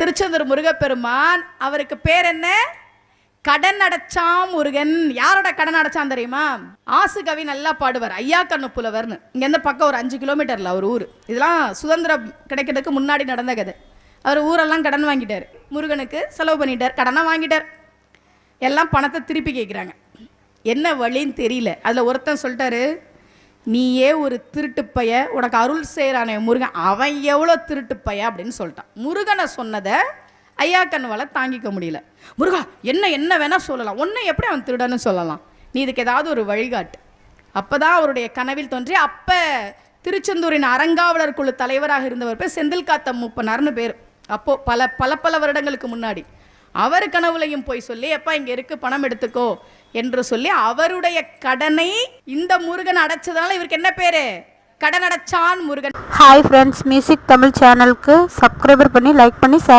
திருச்செந்தூர் முருகப்பெருமான் அவருக்கு பேர் என்ன? கடன் அடைச்சாம் முருகன் யாரோட கடன் அடைச்சான் தெரியுமா? ஆசு கவி நல்லா பாடுவார் ஐயா கண்ணு புலவர்னு. இங்கேருந்து பக்கம் ஒரு அஞ்சு கிலோமீட்டரில் அவர் ஊர். இதெல்லாம் சுதந்திரம் கிடைக்கிறதுக்கு முன்னாடி நடந்த கதை. அவர் ஊரெல்லாம் கடன் வாங்கிட்டார். முருகனுக்கு செலவு பண்ணிட்டார் கடனை வாங்கிட்டார். எல்லாம் பணத்தை திருப்பி கேட்குறாங்க. என்ன வழின்னு தெரியல. அதில் ஒருத்தன் சொல்லிட்டாரு நீயே ஒரு திருட்டு பைய உனக்கு அருள் செய்கிறானே முருகன் அவன் எவ்வளோ திருட்டு பைய அப்படின்னு சொல்லிட்டான். முருகனை சொன்னதை ஐயா கண்ணுவால் தாங்கிக்க முடியல. முருகா என்ன என்ன வேணால் சொல்லலாம். ஒன்றை எப்படி அவன் திருடன்னு சொல்லலாம். நீ இதுக்கு ஏதாவது ஒரு வழிகாட்டு. அப்போ தான் அவருடைய கனவில் தோன்றி அப்போ திருச்செந்தூரின் அறங்காவலர் குழு தலைவராக இருந்தவர் பேர் செந்தில் காத்த மூப்பனார்னு பேர். அப்போது பல பல பல வருடங்களுக்கு முன்னாடி. அவர் கனவுலையும் போய் சொல்லி எப்பா இங்கே இருக்கு பணம் எடுத்துக்கோ என்று சொல்லி அவருடைய கடனை இந்த முருகன் அடைச்சதுனால இவருக்கு என்ன பேரு? கடன் அடைச்சான் Murugan. Hi friends music Tamil சேனலுக்கு சப்ஸ்கிரைபர் பண்ணி லைக் பண்ணி